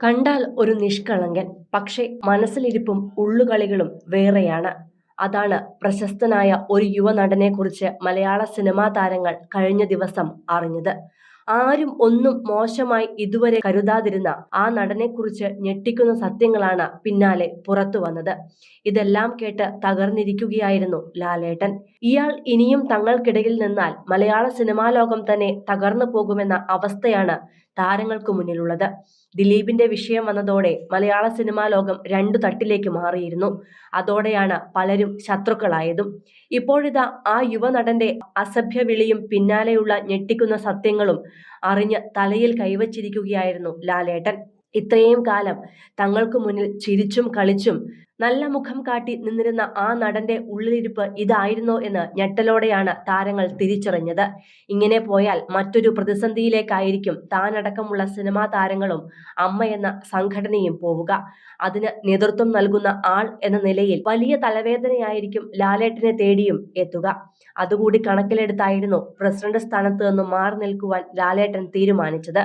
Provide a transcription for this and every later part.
കണ്ടാൽ ഒരു നിഷ്കളങ്കൻ പക്ഷേ മനസ്സിലിരിപ്പും ഉള്ളുകളികളും വേറെയാണ്. അതാണ് പ്രശസ്തനായ ഒരു യുവനടനെക്കുറിച്ച് മലയാള സിനിമാ താരങ്ങൾ കഴിഞ്ഞ ദിവസം അറിഞ്ഞത്. ആരും ഒന്നും മോശമായി ഇതുവരെ കരുതാതിരുന്ന ആ നടനെ കുറിച്ച് ഞെട്ടിക്കുന്ന സത്യങ്ങളാണ് പിന്നാലെ പുറത്തു വന്നത്. ഇതെല്ലാം കേട്ട് തകർന്നിരിക്കുകയായിരുന്നു ലാലേട്ടൻ. ഇയാൾ ഇനിയും തങ്ങൾക്കിടയിൽ നിന്നാൽ മലയാള സിനിമാ ലോകം തന്നെ തകർന്നു പോകുമെന്ന അവസ്ഥയാണ് താരങ്ങൾക്ക് മുന്നിലുള്ളത്. ദിലീപിന്റെ വിഷയം വന്നതോടെ മലയാള സിനിമാ ലോകം രണ്ടു തട്ടിലേക്ക് മാറിയിരുന്നു. അതോടെയാണ് പലരും ശത്രുക്കളായതും. ഇപ്പോഴിതാ ആ യുവനടന്റെ അസഭ്യ വിളിയും പിന്നാലെയുള്ള ഞെട്ടിക്കുന്ന സത്യങ്ങളും അറിഞ്ഞ് തലയിൽ കൈവച്ചിരിക്കുകയായിരുന്നു ലാലേട്ടൻ. ഇത്രയും കാലം തങ്ങൾക്ക് മുന്നിൽ ചിരിച്ചും കളിച്ചും നല്ല മുഖം കാട്ടി നിന്നിരുന്ന ആ നടന്റെ ഉള്ളിലിരിപ്പ് ഇതായിരുന്നോ എന്ന് ഞെട്ടലോടെയാണ് താരങ്ങൾ തിരിച്ചറിഞ്ഞത്. ഇങ്ങനെ പോയാൽ മറ്റൊരു പ്രതിസന്ധിയിലേക്കായിരിക്കും താനടക്കമുള്ള സിനിമാ താരങ്ങളും അമ്മ എന്ന സംഘടനയും പോവുക. അതിന് നേതൃത്വം നൽകുന്ന ആൾ എന്ന നിലയിൽ വലിയ തലവേദനയായിരിക്കും ലാലേട്ടനെ തേടിയും എത്തുക. അതുകൂടി കണക്കിലെടുത്തായിരുന്നു പ്രസിഡന്റ് സ്ഥാനത്ത് നിന്നും മാറി നിൽക്കുവാൻ ലാലേട്ടൻ തീരുമാനിച്ചത്.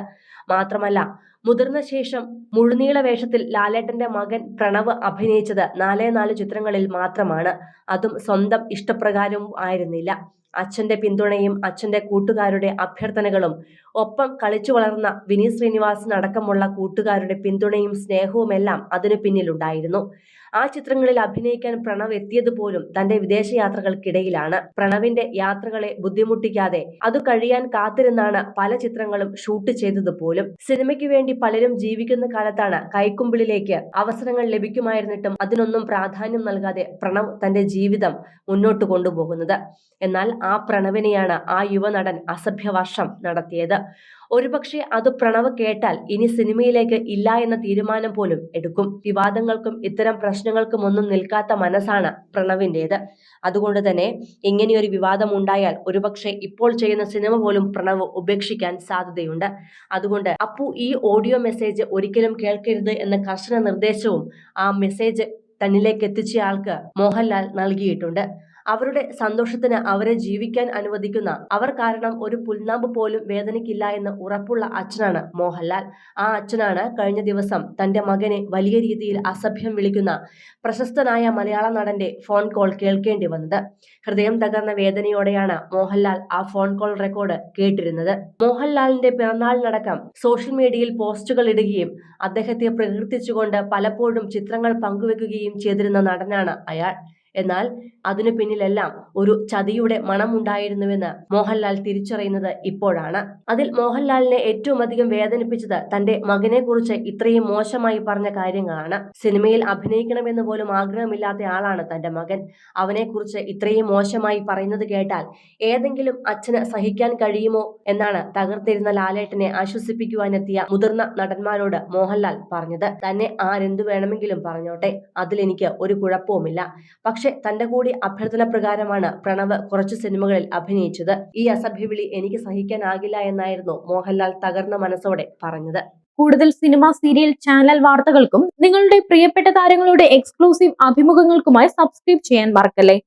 മാത്രമല്ല മുതിർന്ന ശേഷം മുഴുനീള വേഷത്തിൽ ലാലേട്ടന്റെ മകൻ പ്രണവ് അഭിനയിച്ചത് നാലേ നാല് ചിത്രങ്ങളിൽ മാത്രമാണ്. അതും സ്വന്തം ഇഷ്ടപ്രകാരവും ആയിരുന്നില്ല. അച്ഛന്റെ പിന്തുണയും അച്ഛന്റെ കൂട്ടുകാരുടെ അഭ്യർത്ഥനകളും ഒപ്പം കളിച്ചു വളർന്ന വിനീത് ശ്രീനിവാസൻ അടക്കമുള്ള കൂട്ടുകാരുടെ പിന്തുണയും സ്നേഹവുമെല്ലാം അതിനു പിന്നിലുണ്ടായിരുന്നു. ആ ചിത്രങ്ങളിൽ അഭിനയിക്കാൻ പ്രണവ് എത്തിയതുപോലും തന്റെ തന്റെ വിദേശയാത്രകൾക്കിടയിലാണ്. പ്രണവിന്റെ യാത്രകളെ ബുദ്ധിമുട്ടിക്കാതെ അത് കഴിയാൻ കാത്തിരുന്നാണ് പല ചിത്രങ്ങളും ഷൂട്ട് ചെയ്തതുപോലും സിനിമയ്ക്ക് വേണ്ടി പലരും ജീവിക്കുന്ന കാലത്താണ് കൈക്കുമ്പിളിലേക്ക് അവസരങ്ങൾ ലഭിക്കുമായിരുന്നിട്ടും അതിനൊന്നും പ്രാധാന്യം നൽകാതെ പ്രണവ് തന്റെ ജീവിതം മുന്നോട്ട് കൊണ്ടുപോകുന്നത്. എന്നാൽ ആ പ്രണവിനെയാണ് ആ യുവനടൻ അസഭ്യവർഷം നടത്തിയത്. ഒരുപക്ഷെ അത് പ്രണവ് കേട്ടാൽ ഇനി സിനിമയിലേക്ക് ഇല്ല എന്ന തീരുമാനം പോലും എടുക്കും. വിവാദങ്ങൾക്കും ഇത്തരം പ്രശ്നങ്ങൾക്കും ഒന്നും നിൽക്കാത്ത മനസ്സാണ് പ്രണവിന്റെത്. അതുകൊണ്ട് തന്നെ ഇങ്ങനെയൊരു വിവാദം ഉണ്ടായാൽ ഒരുപക്ഷെ ഇപ്പോൾ ചെയ്യുന്ന സിനിമ പോലും പ്രണവ് ഉപേക്ഷിക്കാൻ സാധ്യതയുണ്ട്. അതുകൊണ്ട് അപ്പു ഈ ഓഡിയോ മെസ്സേജ് ഒരിക്കലും കേൾക്കരുത് എന്ന കർശന നിർദ്ദേശവും ആ മെസ്സേജ് തന്നിലേക്ക് എത്തിച്ചയാൾക്ക് മോഹൻലാൽ നൽകിയിട്ടുണ്ട്. അവരുടെ സന്തോഷത്തിന് അവരെ ജീവിക്കാൻ അനുവദിക്കുന്ന അവർ കാരണം ഒരു പുൽനാമ്പ് പോലും വേദനയ്ക്കില്ല എന്ന് ഉറപ്പുള്ള അച്ഛനാണ് മോഹൻലാൽ. ആ അച്ഛനാണ് കഴിഞ്ഞ ദിവസം തന്റെ മകനെ വലിയ രീതിയിൽ അസഭ്യം വിളിക്കുന്ന പ്രശസ്തനായ മലയാള നടന്റെ ഫോൺ കോൾ കേൾക്കേണ്ടി വന്നത്. ഹൃദയം തകർന്ന വേദനയോടെയാണ് മോഹൻലാൽ ആ ഫോൺ കോൾ റെക്കോർഡ് കേട്ടിരുന്നത്. മോഹൻലാലിന്റെ പിറന്നാളിനടക്കം സോഷ്യൽ മീഡിയയിൽ പോസ്റ്റുകൾ ഇടുകയും അദ്ദേഹത്തെ പ്രകീർത്തിച്ചുകൊണ്ട് പലപ്പോഴും ചിത്രങ്ങൾ പങ്കുവെക്കുകയും ചെയ്തിരുന്ന നടനാണ് അയാൾ. എന്നാൽ അതിനു പിന്നിലെല്ലാം ഒരു ചതിയുടെ മണമുണ്ടായിരുന്നുവെന്ന് മോഹൻലാൽ തിരിച്ചറിയുന്നത് ഇപ്പോഴാണ്. അതിൽ മോഹൻലാലിനെ ഏറ്റവും അധികം വേദനിപ്പിച്ചത് തന്റെ മകനെ കുറിച്ച് ഇത്രയും മോശമായി പറഞ്ഞ കാര്യങ്ങളാണ്. സിനിമയിൽ അഭിനയിക്കണമെന്ന് പോലും ആഗ്രഹമില്ലാത്ത ആളാണ് തന്റെ മകൻ. അവനെക്കുറിച്ച് ഇത്രയും മോശമായി പറയുന്നത് കേട്ടാൽ ഏതെങ്കിലും അച്ഛന് സഹിക്കാൻ കഴിയുമോ എന്നാണ് തകർത്തിരുന്ന ലാലേട്ടനെ ആശ്വസിപ്പിക്കുവാനെത്തിയ മുതിർന്ന നടന്മാരോട് മോഹൻലാൽ പറഞ്ഞത്. തന്നെ ആരെന്തു വേണമെങ്കിലും പറഞ്ഞോട്ടെ. അതിലെനിക്ക് ഒരു കുഴപ്പവുമില്ല. പക്ഷെ തന്റെ കൂടി അഭ്യർത്ഥന പ്രകാരമാണ് പ്രണവ് കുറച്ച് സിനിമകളിൽ അഭിനയിച്ചത്. ഈ അസഭ്യവിളി എനിക്ക് സഹിക്കാനാകില്ല എന്നായിരുന്നു മോഹൻലാൽ തകർന്ന മനസ്സോടെ പറഞ്ഞത്. കൂടുതൽ സിനിമ സീരിയൽ ചാനൽ വാർത്തകൾക്കും നിങ്ങളുടെ പ്രിയപ്പെട്ട താരങ്ങളുടെ എക്സ്ക്ലൂസീവ് അഭിമുഖങ്ങൾക്കുമായി സബ്സ്ക്രൈബ് ചെയ്യാൻ മറക്കല്ലേ?